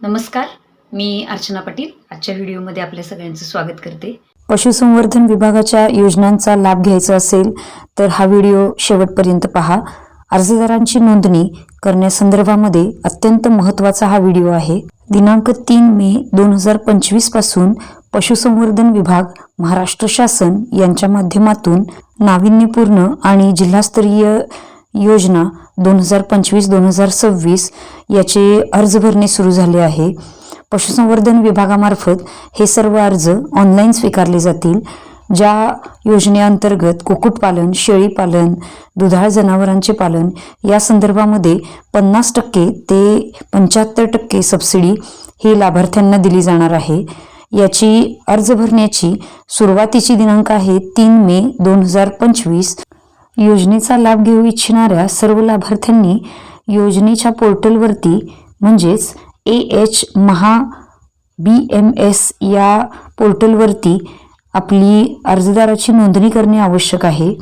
नमस्कार मी अर्चना पाटील. आजच्या व्हिडिओमध्ये आपल्या सगळ्यांचं स्वागत करते. पशुसंवर्धन विभागाच्या योजनांचा लाभ घ्यायचा असेल तर हा व्हिडिओ शेवटपर्यंत पहा. अर्जदारांची नोंदणी करण्यासंदर्भामध्ये अत्यंत महत्त्वाचा हा व्हिडिओ आहे. दिनांक तीन मे दोन हजार पंचवीसपासून पशुसंवर्धन विभाग महाराष्ट्र शासन यांच्या माध्यमातून नाविन्यपूर्ण आणि जिल्हास्तरीय योजना दोन हजार पंचवीस दोन हजार सव्वीस याचे अर्ज भरणे सुरू झाले आहे. पशुसंवर्धन विभागामार्फत हे सर्व अर्ज ऑनलाईन स्वीकारले जातील ज्या योजनेअंतर्गत कुक्कुटपालन शेळीपालन दुधाळ जनावरांचे पालन या संदर्भामध्ये पन्नास टक्के ते पंच्याहत्तर टक्के सबसिडी ही लाभार्थ्यांना दिली जाणार आहे. याची अर्ज भरण्याची सुरुवातीची दिनांक आहे तीन मे दोन हजार पंचवीस. योजनेचा लाभ घेऊ इच्छिणाऱ्या सर्व लाभार्थ्यांनी योजनेच्या पोर्टलवरती म्हणजेच A H Maha B M S या पोर्टलवरती आपली अर्जदाराची नोंदणी करणे आवश्यक आहे.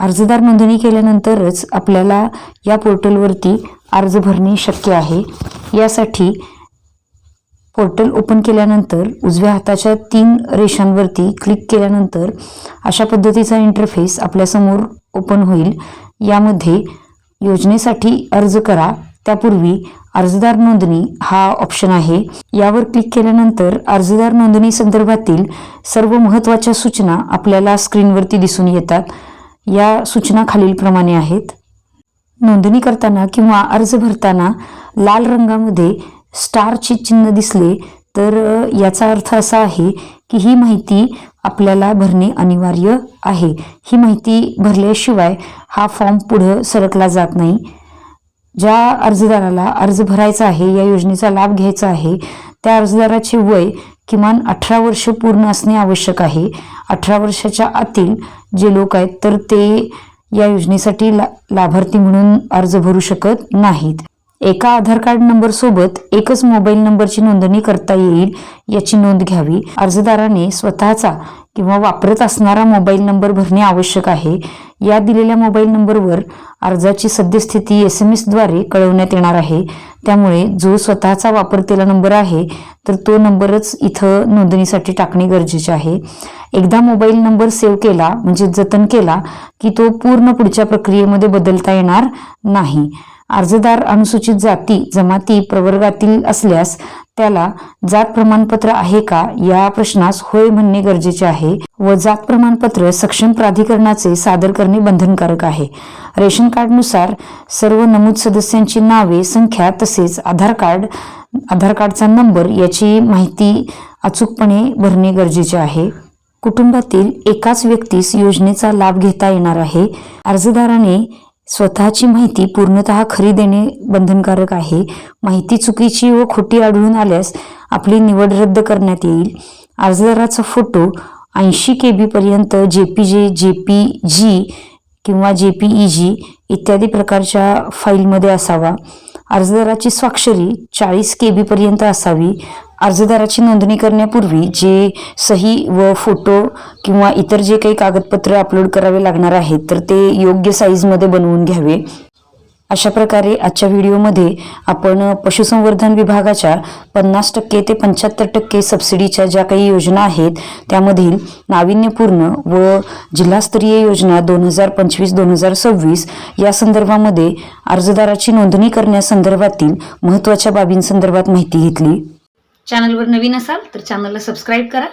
अर्जदार नोंदणी केल्यानंतरच आपल्याला या पोर्टलवरती अर्ज भरणे शक्य आहे. यासाठी पोर्टल ओपन केल्यानंतर उजव्या हाताच्या तीन रेषांवरती क्लिक केल्यानंतर अशा पद्धतीचा इंटरफेस आपल्यासमोर ओपन होईल. यामध्ये योजनेसाठी अर्ज करा. त्यापूर्वी अर्जदार नोंदणी हा ऑप्शन आहे. यावर क्लिक केल्यानंतर अर्जदार नोंदणी संदर्भातील सर्व महत्त्वाच्या सूचना आपल्याला स्क्रीनवरती दिसून येतात. या सूचना खालीलप्रमाणे आहेत. नोंदणी करताना किंवा अर्ज भरताना लाल रंगामध्ये स्टारचे चिन्ह दिसले तर याचा अर्थ असा आहे की ही माहिती आपल्याला भरणे अनिवार्य आहे. ही माहिती भरल्याशिवाय हा फॉर्म पुढं सरकला जात नाही. ज्या अर्जदाराला अर्ज भरायचा आहे या योजनेचा लाभ घ्यायचा आहे त्या अर्जदाराचे वय किमान अठरा वर्ष पूर्ण असणे आवश्यक आहे. अठरा वर्षाच्या आतील जे लोक आहेत तर ते या योजनेसाठी ला लाभार्थी म्हणून अर्ज भरू शकत नाहीत. एका आधार कार्ड नंबर सोबत एकच मोबाईल नंबरची नोंदणी करता येईल याची नोंद घ्यावी. अर्जदाराने स्वतःचा किंवा वापरत असणारा मोबाईल नंबर भरणे आवश्यक आहे. या दिलेल्या मोबाईल नंबरवर अर्जाची सद्यस्थिती एस एम एसद्वारे कळवण्यात येणार आहे. त्यामुळे जो स्वतःचा वापरतेला नंबर आहे तर तो नंबरच इथं नोंदणीसाठी टाकणे गरजेचे आहे. एकदा मोबाईल नंबर सेव्ह केला म्हणजे जतन केला की तो पूर्ण पुढच्या प्रक्रियेमध्ये बदलता येणार नाही. अर्जदार अनुसूचित जाती जमाती प्रवर्गातील असल्यास त्याला जात प्रमाणपत्र आहे का या प्रश्नास होय म्हणणे गरजेचे आहे व जात प्रमाणपत्र सक्षम प्राधिकरणाचे सादर करणे बंधनकारक आहे. रेशन कार्डनुसार सर्व नमूद सदस्यांची नावे संख्या तसेच आधार कार्ड आधार कार्डचा नंबर याची माहिती अचूकपणे भरणे गरजेचे आहे. कुटुंबातील एकाच व्यक्तीस योजनेचा लाभ घेता येणार आहे. अर्जदाराने स्वतःची माहिती पूर्णतः खरी देणे बंधनकारक आहे. माहिती चुकीची व खोटी आढळून आल्यास आपली निवड रद्द करण्यात येईल. अर्जदाराचा फोटो ऐंशी के पर्यंत जे पी जे जे पी जी किंवा जे पी ई जी इत्यादी प्रकारच्या फाईलमध्ये असावा. अर्जदाराची स्वाक्षरी चाळीस के पर्यंत असावी. अर्जदाराची नोंदणी करण्यापूर्वी जे सही व फोटो किंवा इतर जे काही कागदपत्र अपलोड करावे लागणार आहेत तर ते योग्य साईजमध्ये बनवून घ्यावे. अशा प्रकारे आजच्या व्हिडिओमध्ये आपण पशुसंवर्धन विभागाच्या पन्नास टक्के ते पंच्याहत्तर टक्के सबसिडीच्या ज्या काही योजना आहेत त्यामधील नाविन्यपूर्ण व जिल्हास्तरीय योजना दोन हजार पंचवीस दोन हजार सव्वीस या संदर्भामध्ये अर्जदाराची नोंदणी करण्यासंदर्भातील महत्त्वाच्या बाबींसंदर्भात माहिती घेतली. चॅनलवर नवीन असाल तर चॅनलला सबस्क्राईब करा.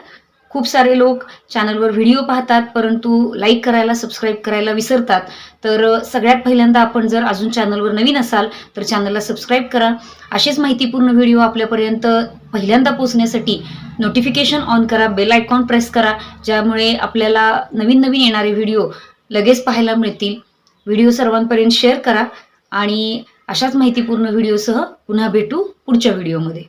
खूप सारे लोक चॅनलवर व्हिडिओ पाहतात परंतु लाईक करायला सबस्क्राईब करायला विसरतात. तर सगळ्यात पहिल्यांदा आपण जर अजून चॅनलवर नवीन असाल तर चॅनलला सबस्क्राईब करा. असेच माहितीपूर्ण व्हिडिओ आपल्यापर्यंत पहिल्यांदा पोचण्यासाठी नोटिफिकेशन ऑन करा बेल आयकॉन प्रेस करा ज्यामुळे आपल्याला नवीन नवीन येणारे व्हिडिओ लगेच पाहायला मिळतील. व्हिडिओ सर्वांपर्यंत शेअर करा आणि अशाच माहितीपूर्ण व्हिडिओसह पुन्हा भेटू पुढच्या व्हिडिओमध्ये.